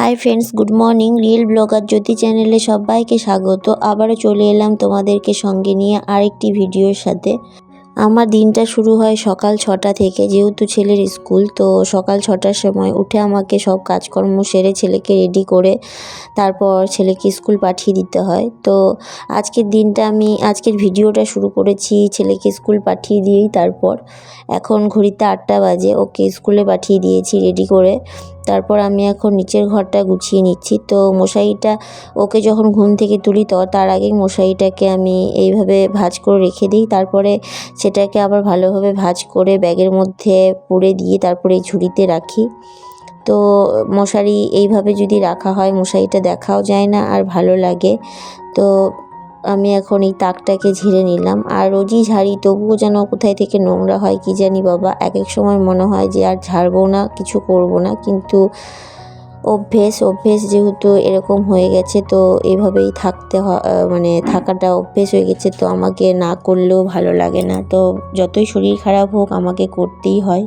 Hi friends, good morning. Real blogger Jyoti চ্যানেলে সবাইকে স্বাগত। আবারও চলে এলাম তোমাদেরকে সঙ্গে নিয়ে আরেকটি ভিডিওর সাথে। আমার দিনটা শুরু হয় সকাল ছটা থেকে, যেহেতু ছেলের স্কুল, তো সকাল ছটার সময় উঠে আমাকে সব কাজকর্ম সেরে ছেলেকে রেডি করে তারপর ছেলেকে স্কুল পাঠিয়ে দিতে হয়। তো আজকের দিনটা আমি, আজকের ভিডিওটা শুরু করেছি ছেলেকে স্কুল পাঠিয়ে দিয়েই তারপর। এখন ঘড়িতে আটটা বাজে, ওকে স্কুলে পাঠিয়ে দিয়েছি রেডি করে। তারপর আমি এখন নিচের ঘরটা গুছিয়ে নিচ্ছি। তো মশারিটা ওকে যখন ঘুম থেকে তুলি তো তার আগেই মশারিটাকে আমি এইভাবে ভাজ করে রেখে দিই। তারপরে সেটাকে আবার ভালোভাবে ভাঁজ করে ব্যাগের মধ্যে পুরে দিয়ে তারপরে এই ঝুড়িতে রাখি। তো মশারি এইভাবে যদি রাখা হয়, মশারিটা দেখাও যায় না আর ভালো লাগে। তো আমি এখন এই তাকটাকে ঝেড়ে নিলাম। আর রোজই ঝাড়ি, তবুও যেন কোথায় থেকে নোংরা হয় কি জানি বাবা। এক এক সময় মনে হয় যে আর ঝাড়বো না, কিছু করব না। কিন্তু অভ্যেস অভ্যেস যেহেতু এরকম হয়ে গেছে, তো এভাবেই থাকতে মানে থাকাটা অভ্যেস হয়ে গেছে। তো আমাকে না করলেও ভালো লাগে না। তো যতই শরীর খারাপ হোক, আমাকে করতেই হয়।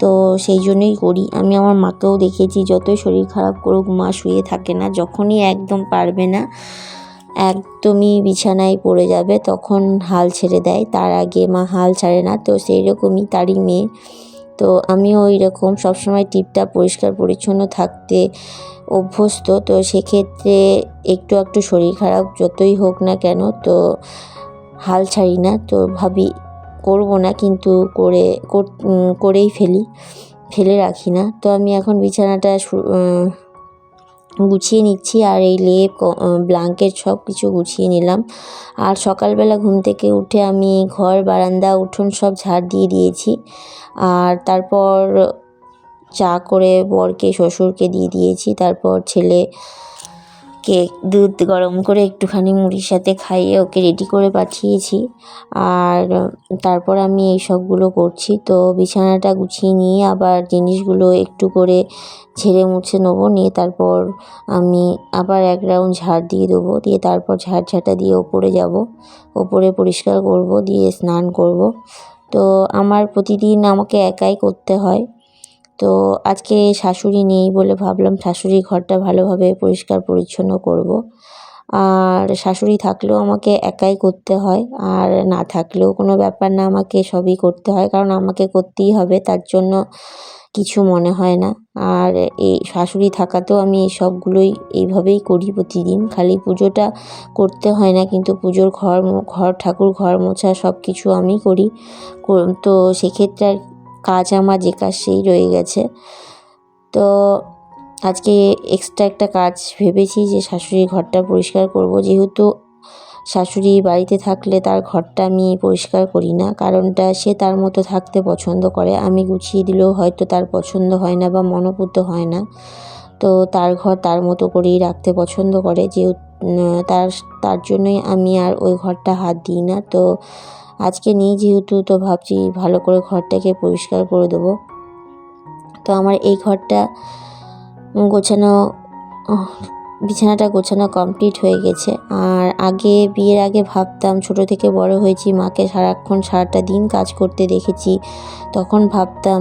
তো সেই জন্যই করি। আমি আমার মাকেও দেখেছি, যতই শরীর খারাপ করুক, মা শুয়ে থাকে না, যখনই একদম পারবে না একদমই বিছানায় পড়ে যাবে, তখন হাল ছেড়ে দেয়। তার আগে মা হাল ছাড়ে না, তো সেই রকমই তারই মেয়ে। তো আমিও ওই রকম সবসময় টিপটা পরিষ্কার পরিচ্ছন্ন থাকতে অভ্যস্ত, তো সেক্ষেত্রে একটু একটু শরীর খারাপ যতই হোক না কেন, তো হাল ছাড়ি না, তো ভাবি করব না কিন্তু করে করেই ফেলি, ফেলে রাখি না। তো আমি এখন বিছানাটা গুছিয়ে নিচ্ছি আর এই লেপ ব্লাঙ্কেট সব কিছু গুছিয়ে নিলাম। আর সকালবেলা ঘুম থেকে উঠে আমি ঘর, বারান্দা, উঠোন সব ঝাড় দিয়ে দিয়েছি। আর তারপর চা করে বরকে, শ্বশুরকে দিয়ে দিয়েছি। তারপর ছেলে কে দুধ গরম করে একটুখানি মুড়ির সাথে খাইয়ে ওকে রেডি করে পাঠিয়েছি। আর, তারপর আমি এই সবগুলো করছি। তো বিছানাটা গুছিয়ে নিয়ে আবার জিনিসগুলো একটু করে ঝেড়ে মুছে নেব। নিয়ে তারপর আমি আবার এক রাউন্ড ঝাড় দিয়ে দেবো। দিয়ে তারপর ঝাড় ঝাঁটা দিয়ে ওপরে যাব। ওপরে পরিষ্কার করব। দিয়ে স্নান করব। তো আমার প্রতিদিন আমাকে একাই করতে হয়। তো আজকে শাশুড়ি নেই বলে ভাবলাম শাশুড়ি ঘরটা ভালোভাবে পরিষ্কার পরিচ্ছন্ন করব। আর শাশুড়ি থাকলেও আমাকে একাই করতে হয়, আর না থাকলেও কোনো ব্যাপার না, আমাকে সবই করতে হয়, কারণ আমাকে করতেই হবে, তার জন্য কিছু মনে হয় না। আর এই শাশুড়ি থাকাতেও আমি এই সবগুলোই এইভাবেই করি প্রতিদিন, খালি পুজোটা করতে হয় না, কিন্তু পুজোর ঘর ঘর, ঠাকুর ঘর মোছা সব কিছু আমি করি। তো সেক্ষেত্রে আর কাজ আমার যে কাজ সেই রয়ে গেছে। তো আজকে এক্সট্রা একটা কাজ ভেবেছি যে শাশুড়ির ঘরটা পরিষ্কার করব। যেহেতু শাশুড়ি বাড়িতে থাকলে তার ঘরটা আমি পরিষ্কার করি না, কারণটা সে তার মতো থাকতে পছন্দ করে। আমি গুছিয়ে দিলেও হয়তো তার পছন্দ হয় না বা মনোপুত হয় না। তো তার ঘর তার মতো করেই রাখতে পছন্দ করে। যেহেতু তার তার জন্যই আমি আর ওই ঘরটা হাত দিই না। তো আজকে নেই যেহেতু, তো ভাবছি ভালো করে ঘরটাকে পরিষ্কার করে দেবো। তো আমার এই ঘরটা গোছানো, বিছানাটা গোছানো কমপ্লিট হয়ে গেছে। আর আগে, বিয়ের আগে ভাবতাম, ছোট থেকে বড় হয়েছি, মাকে সারাক্ষণ সারাটা দিন কাজ করতে দেখেছি। তখন ভাবতাম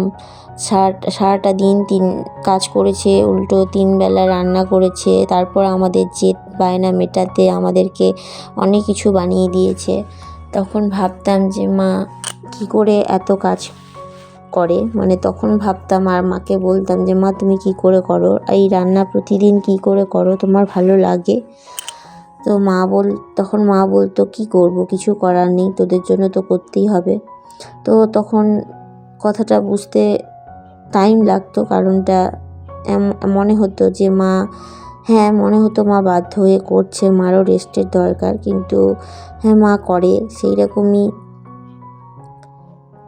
সারাটা সারাটা দিন তিন, কাজ করেছে, উল্টো তিন বেলা রান্না করেছে, তারপর আমাদের জেদ বায়না মেটাতে আমাদেরকে অনেক কিছু বানিয়ে দিয়েছে। তখন ভাবতাম যে, মা, কী করে এত কাজ করে? মানে তখন ভাবতাম আর মাকে বলতাম যে, মা, তুমি কি করে করো? এই রান্না প্রতিদিন কি করে করো? তোমার ভালো লাগে? তো মা বল, তখন মা বলতো, কি করব? কিছু করার নেই, তোদের জন্য তো করতেই হবে। তো তখন কথাটা বুঝতে টাইম লাগতো, কারণটা মনে হতো যে, মা হ্যাঁ মনে হতো মা বাধ্য হয়ে করছে, মারও রেস্টের দরকার, কিন্তু হ্যাঁ মা করে সেই রকমই।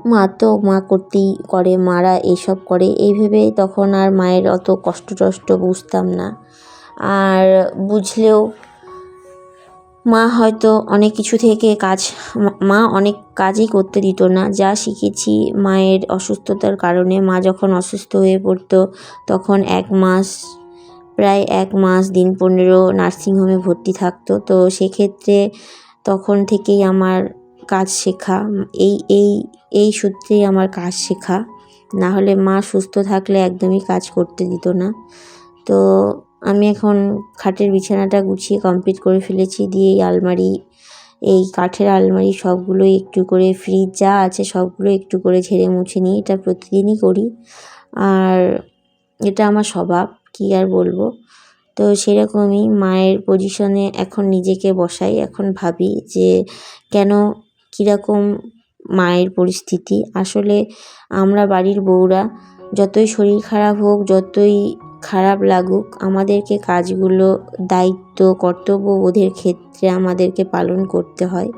মা তো মা করতেই করে, মারা এইসব করে। এই ভেবে তখন আর মায়ের অত কষ্ট টষ্ট বুঝতাম না। আর বুঝলেও মা হয়তো অনেক কিছু থেকে কাজ, মা অনেক কাজই করতে দিত না। যা শিখেছি মায়ের অসুস্থতার কারণে মা যখন অসুস্থ হয়ে পড়তো, তখন এক মাস প্রায় এক মাস দিন পনেরো নার্সিংহোমে ভর্তি থাকতো। তো সেক্ষেত্রে তখন থেকেই আমার কাজ শেখা। এই এই এই সূত্রেই আমার কাজ শেখা। না হলে মা সুস্থ থাকলে একদমই কাজ করতে দিত না। তো আমি এখন খাটের বিছানাটা গুছিয়ে কমপ্লিট করে ফেলেছি। দিয়ে এই আলমারি, এই কাঠের আলমারি সবগুলো একটু করে ফ্রিজ যা আছে সবগুলো একটু করে ঝেড়ে মুছে নিই। এটা প্রতিদিনই করি। আর এটা আমার স্বভাব। কী আর বলব? তো সেরকমই মায়ের পজিশনে এখন নিজেকে বসাই। এখন ভাবি যে কেন কীরকম মায়ের পরিস্থিতি? আসলে আমরা বাড়ির বউরা যতই শরীর খারাপ হোক, যতই খারাপ লাগুক, আমাদেরকে কাজগুলো, দায়িত্ব কর্তব্যবোধের ক্ষেত্রে আমাদেরকে পালন করতে হয়।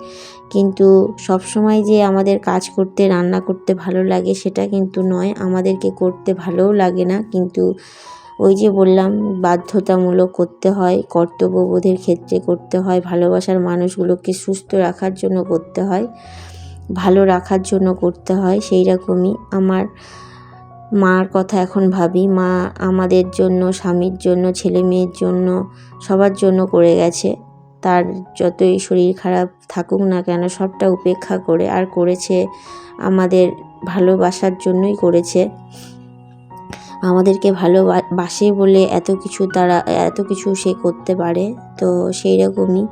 কিন্তু সবসময় যে আমাদের কাজ করতে, রান্না করতে ভালো লাগে সেটা কিন্তু নয়। আমাদেরকে করতে ভালোও লাগে না। কিন্তু ওই যে বললাম, বাধ্যতামূলক করতে হয়, কর্তব্যবোধের ক্ষেত্রে করতে হয়, ভালোবাসার মানুষগুলোকে সুস্থ রাখার জন্য করতে হয়, ভালো রাখার জন্য করতে হয়, সেই রকমই আমার মার কথা এখন ভাবি। মা আমাদের জন্য, স্বামীর জন্য, ছেলে মেয়ের জন্য, সবার জন্য করে গেছে। তার যতই শরীর খারাপ থাকুক না কেন, সবটা উপেক্ষা করে, আর করেছে আমাদের ভালোবাসার জন্যই করেছে। আমাদেরকে ভালোবাসে বলে এত কিছু তারা, এত কিছু সে করতে পারে। তো সেই রকমই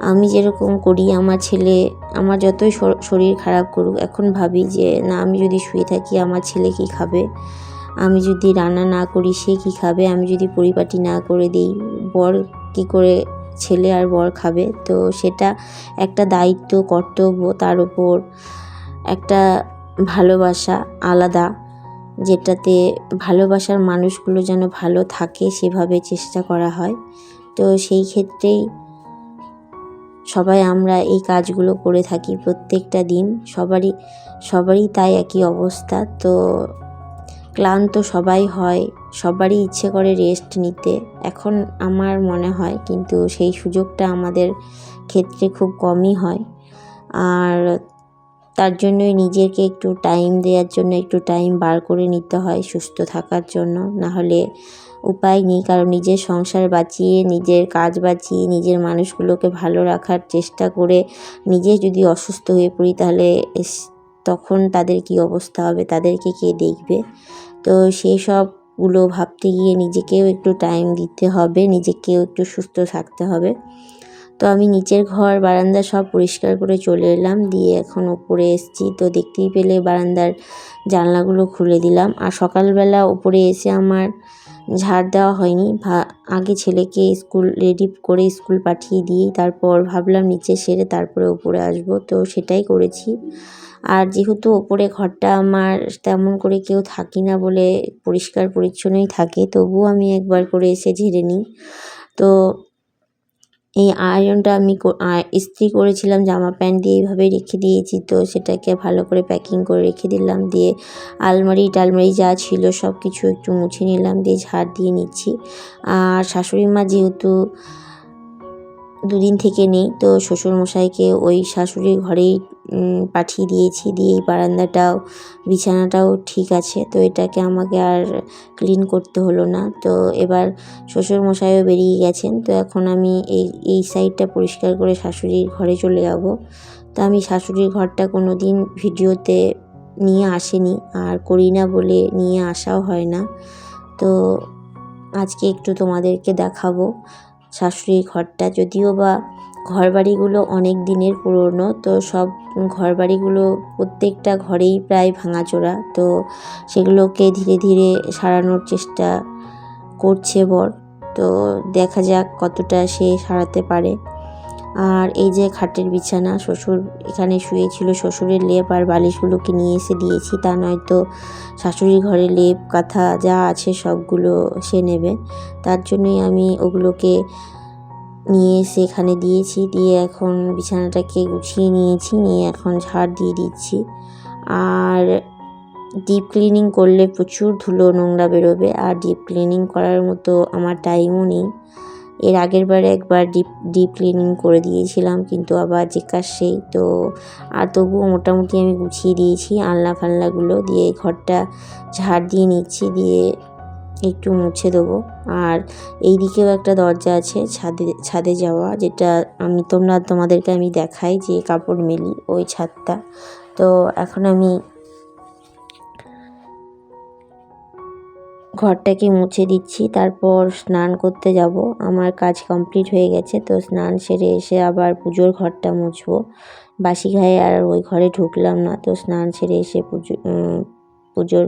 আমি যেরকম করি, আমার ছেলে, আমার যতই শরীর খারাপ করুক, এখন ভাবি যে, না, আমি যদি শুয়ে থাকি, আমার ছেলে কী খাবে? আমি যদি রান্না না করি, সে কী খাবে? আমি যদি পরিপাটি না করে দিই, বর কী করে ছেলে আর বর খাবে? তো সেটা একটা দায়িত্ব, কর্তব্য, তার উপর একটা ভালোবাসা আলাদা। যেটাতে ভালোবাসার মানুষগুলো যেন ভালো থাকে, সেভাবে চেষ্টা করা হয়। তো সেই ক্ষেত্রেই সবাই আমরা এই কাজগুলো করে থাকি প্রত্যেকটা দিন। সবারই সবারই তাই একই অবস্থা। তো ক্লান্ত সবাই হয়, সবারই ইচ্ছে করে রেস্ট নিতে। এখন আমার মনে হয় কিন্তু সেই সুযোগটা আমাদের ক্ষেত্রে খুব কমই হয়। আর তার জন্যই নিজেকে একটু টাইম দেওয়ার জন্য, একটু টাইম বার করে নিতে হয় সুস্থ থাকার জন্য। নাহলে উপায় নেই, কারণ নিজের সংসার বাঁচিয়ে, নিজের কাজ বাঁচিয়ে, নিজের মানুষগুলোকে ভালো রাখার চেষ্টা করে নিজে যদি অসুস্থ হয়ে পড়ি, তাহলে তখন তাদের কী অবস্থা হবে? তাদেরকে কে দেখবে? তো সেই সবগুলো ভাবতে গিয়ে নিজেকেও একটু টাইম দিতে হবে, নিজেকেও একটু সুস্থ থাকতে হবে। তো আমি নিচের ঘর, বারান্দা সব পরিষ্কার করে চলে এলাম। দিয়ে এখন ওপরে এসছি। তো দেখতেই পেলে বারান্দার জানলাগুলো খুলে দিলাম। আর সকালবেলা ওপরে এসে আমার ঝাড় দেওয়া হয়নি। আগে ছেলেকে স্কুল, রেডি করে স্কুল পাঠিয়ে দিয়েই তারপর ভাবলাম নিচে সেরে তারপরে ওপরে আসব। তো সেটাই করেছি। আর যেহেতু ওপরে ঘরটা আমার তেমন করে কেউ থাকি না বলে পরিষ্কার পরিচ্ছন্নই থাকে, তবুও আমি একবার করে এসে ঝেড়ে নিই। তো এই আয়রনটা আমি ইস্ত্রি করেছিলাম, জামা প্যান্ট দিয়ে এইভাবে রেখে দিয়েছি। তো সেটাকে ভালো করে প্যাকিং করে রেখে দিলাম, দিয়ে আলমারি টালমারি যা ছিল সব কিছু একটু মুছে নিলাম, দিয়ে ঝাড় দিয়ে নিচ্ছি। আর শাশুড়ি মা যেহেতু দুদিন থেকে নেই, তো শ্বশুরমশাইকে ওই শাশুড়ির ঘরেই পাঠিয়ে দিয়েছি দিয়ে এই বারান্দাটাও, বিছানাটাও ঠিক আছে। তো এটাকে আমাকে আর ক্লিন করতে হলো না। তো এবার শ্বশুরমশাইও বেরিয়ে গেছেন। তো এখন আমি এই এই সাইডটা পরিষ্কার করে শাশুড়ির ঘরে চলে যাব। তো আমি শাশুড়ির ঘরটা কোনো দিন ভিডিওতে নিয়ে আসেনি। আর করি না বলে নিয়ে আসাও হয় না। তো আজকে একটু তোমাদেরকে দেখাবো শাশুড়ির ঘরটা। যদিও বা ঘরবাড়িগুলো অনেক দিনের পুরনো, তো সব ঘরবাড়িগুলো প্রত্যেকটা ঘরেই প্রায় ভাঙাচোরা, তো সেগুলোকে ধীরে ধীরে সারানোর চেষ্টা করছে বর। তো দেখা যাক কতটা সে সারাতে পারে। আর এই যে খাটের বিছানা, শ্বশুর এখানে শুয়েছিল, শ্বশুরের লেপ আর বালিশগুলোকে নিয়ে এসে দিয়েছি, তা নয়তো শাশুড়ির ঘরে লেপ, কাঁথা যা আছে সবগুলো সে নেবে। তার জন্যই আমি ওগুলোকে নিয়ে এসে এখানে দিয়েছি। দিয়ে এখন বিছানাটাকে গুছিয়ে নিয়েছি, নিয়ে এখন ঝাড় দিয়ে দিচ্ছি। আর ডিপ ক্লিনিং করলে প্রচুর ধুলো নোংরা বেরোবে। আর ডিপ ক্লিনিং করার মতো আমার টাইমও নেই। এর আগের বারে একবার ডিপ ডিপ ক্লিনিং করে দিয়েছিলাম, কিন্তু আবার যেকার সেই। তো আর তবুও মোটামুটি আমি গুছিয়ে দিয়েছি আলনা ফালনাগুলো দিয়ে ঘরটা ঝাড় দিয়ে নিচ্ছি। দিয়ে একটু মুছে দেবো। আর এই দিকেও একটা দরজা আছে ছাদে ছাদে যাওয়া, যেটা আমি তোমরা, তোমাদেরকে আমি দেখাই যে কাপড় মেলি ওই ছাদটা। তো এখন আমি ঘরটাকে মুছে দিচ্ছি, তারপর স্নান করতে যাব। আমার কাজ কমপ্লিট হয়ে গেছে, তো স্নান সেরে এসে আবার পুজোর ঘরটা মুছবো। বাসি গায়ে আর ওই ঘরে ঢুকলাম না, তো স্নান সেরে এসে পুজো পুজোর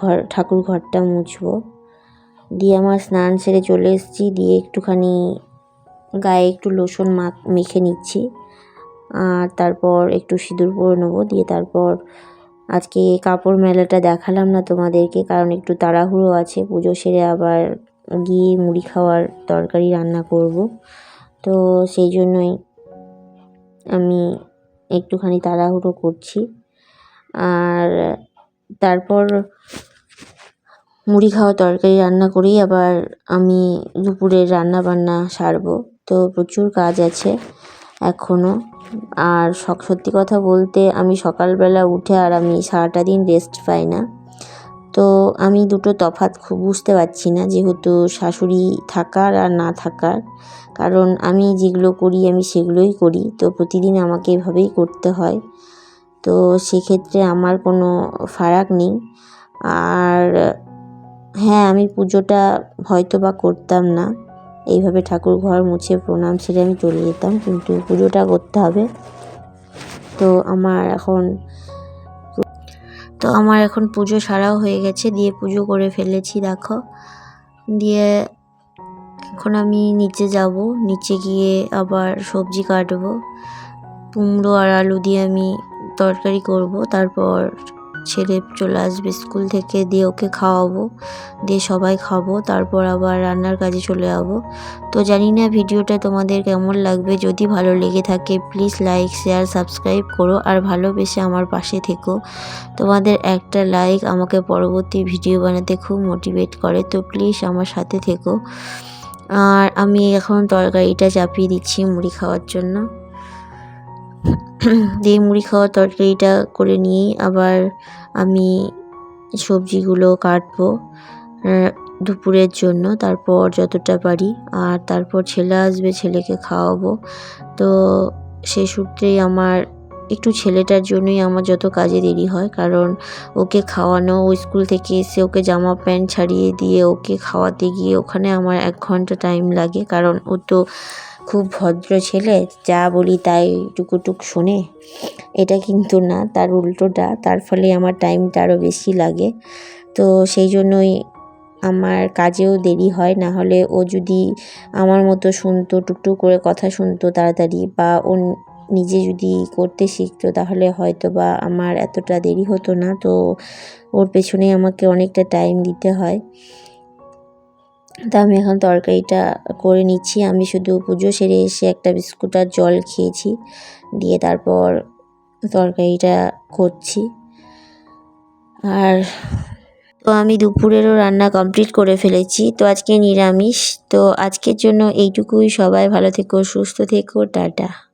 ঘর, ঠাকুর ঘরটা মুছবো। দিয়ে আমার স্নান সেরে চলে এসেছি, দিয়ে একটুখানি গায়ে একটু লোশন মাখ মেখে নিচ্ছি। আর তারপর একটু সিঁদুর পরে নেব, দিয়ে তারপর আজকে কাপড় মেলাটা দেখালাম না তোমাদেরকে, কারণ একটু তাড়াহুড়ো আছে। পুজো সেরে আবার গিয়ে মুড়ি খাওয়ার তরকারি রান্না করব। তো সেই জন্যই আমি একটুখানি তাড়াহুড়ো করছি। আর তারপর মুড়ি খাওয়া তরকারি রান্না করেই আবার আমি দুপুরের রান্না বান্না সারবো। তো প্রচুর কাজ আছে এখনও আর সত্যি কথা বলতে আমি সকালবেলা উঠে আর আমি সারাটা দিন রেস্ট পাই না। তো আমি দুটো তফাৎ খুব বুঝতে পারছি না যেহেতু শাশুড়ি থাকার আর না থাকার। কারণ আমি যেগুলো করি আমি সেগুলোই করি। তো প্রতিদিন আমাকে এভাবেই করতে হয়। তো সেক্ষেত্রে আমার কোনো ফারাক নেই। আর হ্যাঁ আমি পুজোটা হয়তো বা করতাম না। এইভাবে ঠাকুর ঘর মুছে প্রণাম সেরে আমি চলে যেতাম, কিন্তু পুজোটা করতে হবে। তো আমার এখন তো আমার এখন পুজো সারাও হয়ে গেছে, দিয়ে পুজো করে ফেলেছি, দেখো। দিয়ে এখন আমি নিচে যাব, নিচে গিয়ে আবার সবজি কাটবো। কুমড়ো আর আলু দিয়ে আমি তরকারি করব, তারপর ছেলে চলে আসবে স্কুল থেকে, দিয়ে ওকে খাওয়াবো, দিয়ে সবাই খাব, তারপর আবার রান্নার কাজে চলে যাব। তো জানি না ভিডিওটা তোমাদের কেমন লাগবে, যদি ভালো লেগে থাকে প্লিজ লাইক শেয়ার সাবস্ক্রাইব করো আর ভালোবেসে আমার পাশে থেকো। তোমাদের একটা লাইক আমাকে পরবর্তী ভিডিও বানাতে খুব মোটিভেট করে, তো প্লিজ আমার সাথে থেকো। আর আমি এখন তরকারিটা চাপিয়ে দিচ্ছি মুড়ি খাওয়ার জন্য। দিয়ে মুড়ি খাওয়া তরকারিটা করে নিয়েই আবার আমি সবজিগুলো কাটবো দুপুরের জন্য, তারপর যতটা পারি। আর তারপর ছেলে আসবে, ছেলেকে খাওয়াবো। তো সে সূত্রেই আমার, একটু ছেলেটার জন্যই আমার যত কাজে দেরি হয়। কারণ ওকে খাওয়ানো, ও স্কুল থেকে এসে ওকে জামা প্যান্ট ছাড়িয়ে দিয়ে ওকে খাওয়াতে গিয়ে ওখানে আমার এক ঘণ্টা টাইম লাগে। কারণ ও তো খুব ভদ্র ছেলে, যা বলি তাই টুকুটুক শোনে। এটা কিন্তু না, তার উল্টোটা। তার ফলে আমার টাইমটা আরও বেশি লাগে। তো সেই জন্যই আমার কাজেও দেরি হয়, না হলে ও যদি আমার মতো শুনতো, টুকটুক করে কথা শুনতো তাড়াতাড়ি, বা ও নিজে যদি করতে শিখতো, তাহলে হয়তো বা আমার এতটা দেরি হতো না। তো ওর পেছনে আমাকে অনেকটা টাইম দিতে হয়। তা আমি এখন তরকারিটা করে নিচ্ছি। আমি শুধু পুজো সেরে এসে একটা বিস্কুট আর জল খেয়েছি। দিয়ে তারপর তরকারিটা করছি। আর তো আমি দুপুরেরও রান্না কমপ্লিট করে ফেলেছি। তো আজকে নিরামিষ। তো আজকের জন্য এইটুকুই। সবাই ভালো থেকো, সুস্থ থেকো। টাটা।